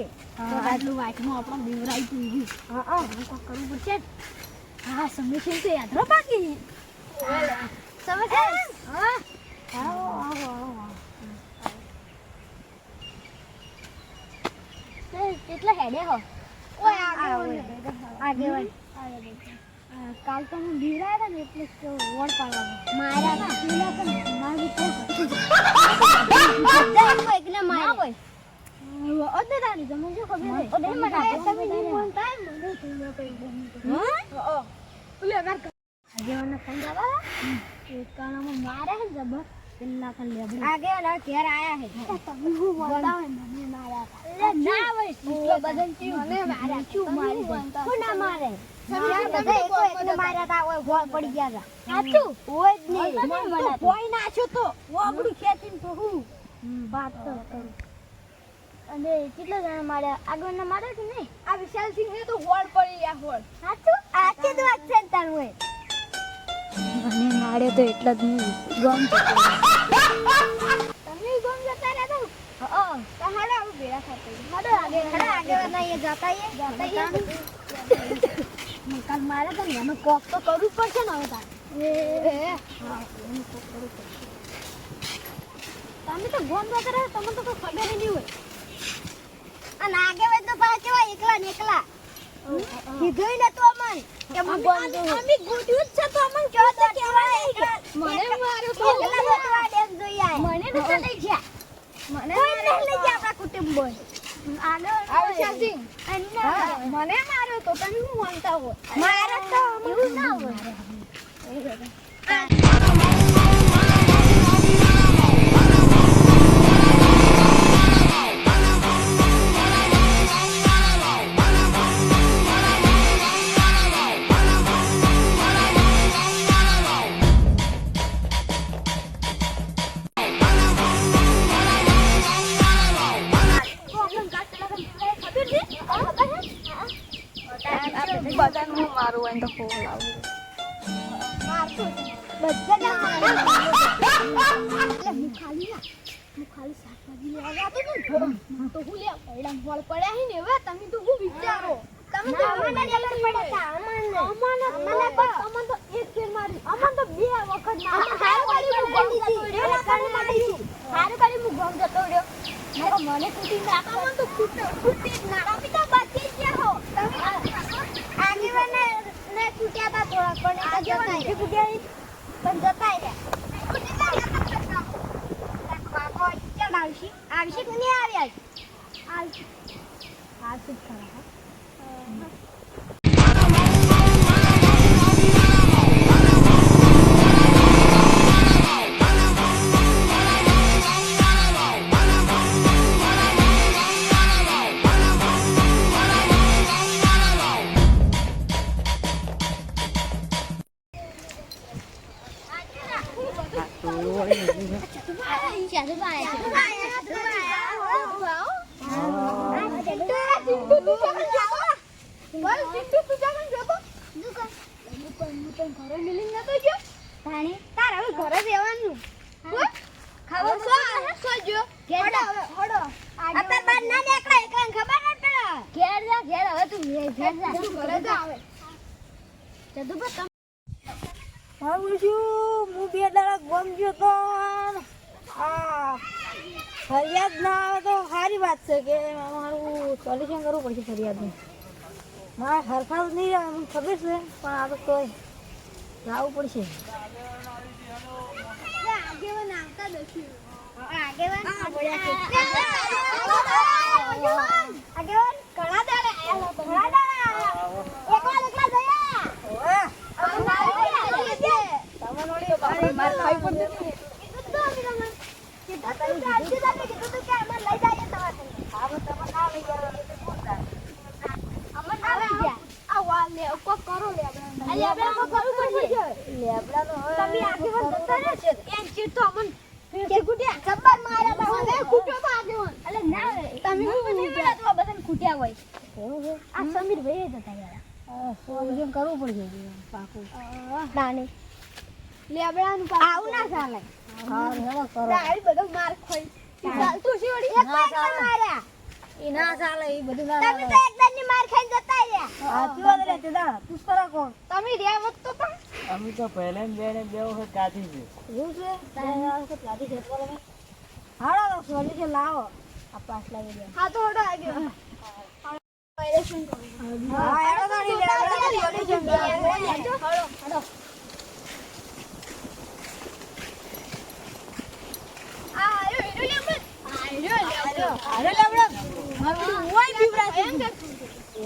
છે. આટલું વાંચમાં આપણે બીવરાઈ પીવી હા હા. કરવું પડશે હા સમીર તો યાદ રહો બાકી. સમજ હા. આવો આવો આવો કેટલા હેડે હો? ઓય આગેવાન. આગેવાન. કાલ તો હું બીવરાયા હતા ને એટલે વોટ પાડવાનો. મારા પીલા પણ મારું તો બધા એમ હોય ને, પેલા કન ઘેર આયા હે તમે હું બોલતા હોય મને માર્યા અરે ના હોય એટલો બધન ચીવ મને માર્યા શું મારી? તમે બધા એકો એકને માર્યા તા ઓય ગોળ પડી ગયા હતા. સાચું? હોય જ નહીં મને તો તો. ભોય નાખ્યો તો તો હું? વાત તો કરું. અને કેટલા જણા માર્યા? આગળના માર્યા કે નહીં? આ વિશાલ સિંહ ને તો હોળ પડી આ હોળ સાચું? આચી તો વાત છે તારું હોય મને માર્યો તો એટલા જ નહીં. ગમ. તમે ગમ જતા રહ્યા તો હા તો હાલો આવું ભેળા ખાતે હાડો આગે હાડો આગે ના એ જતા એ જતા આઈએ કાલ મારે તો ને એનો કોક તો કરવું જ પડશે ને હવે તારે. એ હા. એનું કોક કરવું પડશે. તમે તો ગોમ જતા રહ્યા તમને તો કોઈ ખબર નહીં હોય. અને આગેવાન તો પાછા કેવા એકલા ને એકલા. કીધું ને તો અમન. કે જઉં અમે ગોઠવ્યું છે તો અમન જો તો કેવા મને મારું તો. એકલા ગોતવા ડેમ જોઈ આય મને નતા લઈ ગયા. મને કોઈ નહીં લઈ ગયા આપણા કુટુંબ બોલ આગળ આ વિશાલસિંહ. હા, મને મારું તો તમે હું માનતા હો મારે મને કુટી ના મને તો કૂટે ના તમે તો બચી ગયા હો. તમે ને છૂટ્યા તા થોડા, પણ જતાય નથી રહ્યા. પણ જતાય રહ્યા. આવશી? આવશી કે નહીં આવ્યા? આ શું ખરા ઘરે રહેવાનું ખબર છે ઘેર ખબર ના. ઘેર જા છું હું બે દાડા ગમ ગયો તો આ ફરિયાદ ના આવે તો સારી વાત છે કે મારું સોલ્યુશન કરવું પડશે ફરિયાદનું. મારા હરખાવ નહીં આવે મને ખબર છે પણ આ તો કોઈ જવું પડશે. આગેવાન આવતા આગેવાન આગેવાન કરવું પડશે. લેબડાનો તમે ના આવું ના ચાલે. બધો માર ખોઈ. એ ના ચાલે એ બધું ના તમે માર ખાઈ જતા રહ્યા. સાચી વાત રે દાદા પુષ્પરા કોણ? તમે રહ્યા વત તો તા અમે તો પહેલે જ બેને બેવ હે કાઢી છે એવું છે? તારે આ વખત લાદી જતો રહે હાડો સોરી કે લાવો. આ પાસ લાવી દે. હા તો હડો આગળ. હા. હેડો તો લે હેડો હેડો Ayo, ayo, ayo, ayo, ayo, ayo, ayo, ayo, ayo, ayo, ayo, ayo, ayo,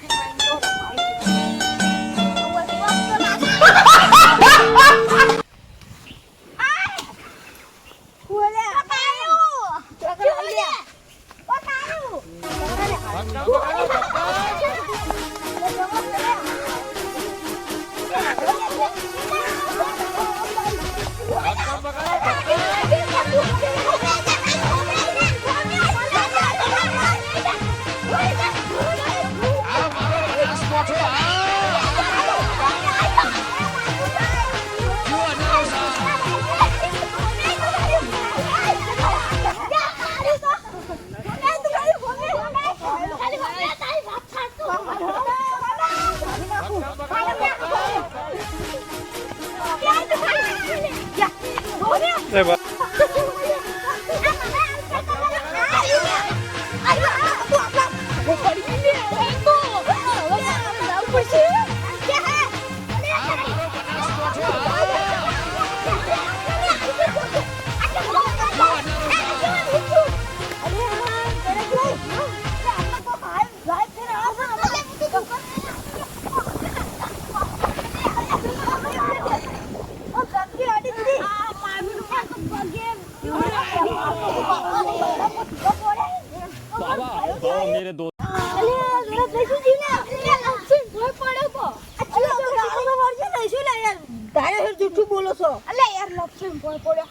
Penguin. જઈ રે દોસ્ત તારે જૂઠું બોલો છો. અલે યાર લક્ષ્મણ ભોય પડ્યો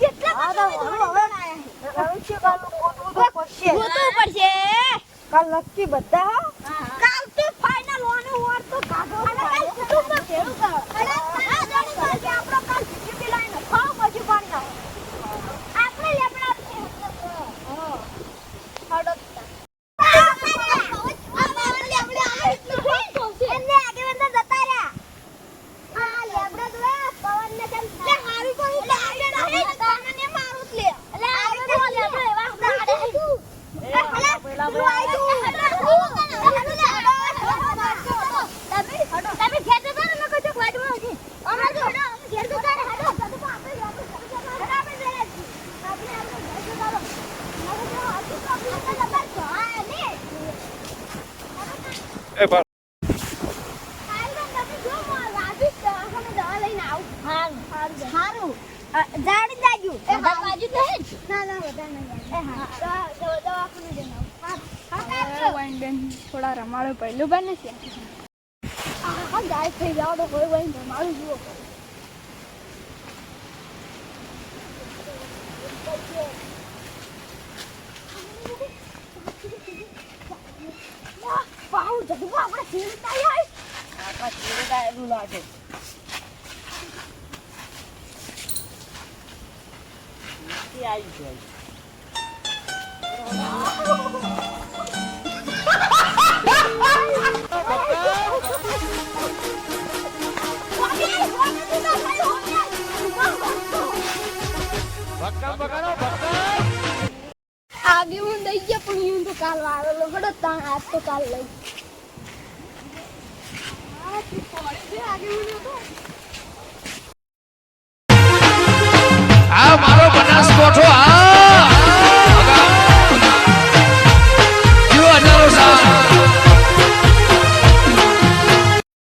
કેટલા હવે પડશે. કાલ લક્કી બધા થોડા રમાડો પહેલું બને છે. હા, હા, ગાય થઈ જાવ તો કોઈ રમાડું જુઓ. જગવા આપણે એટલું લાગે. આવી ఆగి ముందు అయ్యప్పుడు ముందు కాళ్ళు వాళ్ళు కూడా వస్తాను అత్త కాళ్ళు ఆగి ముందు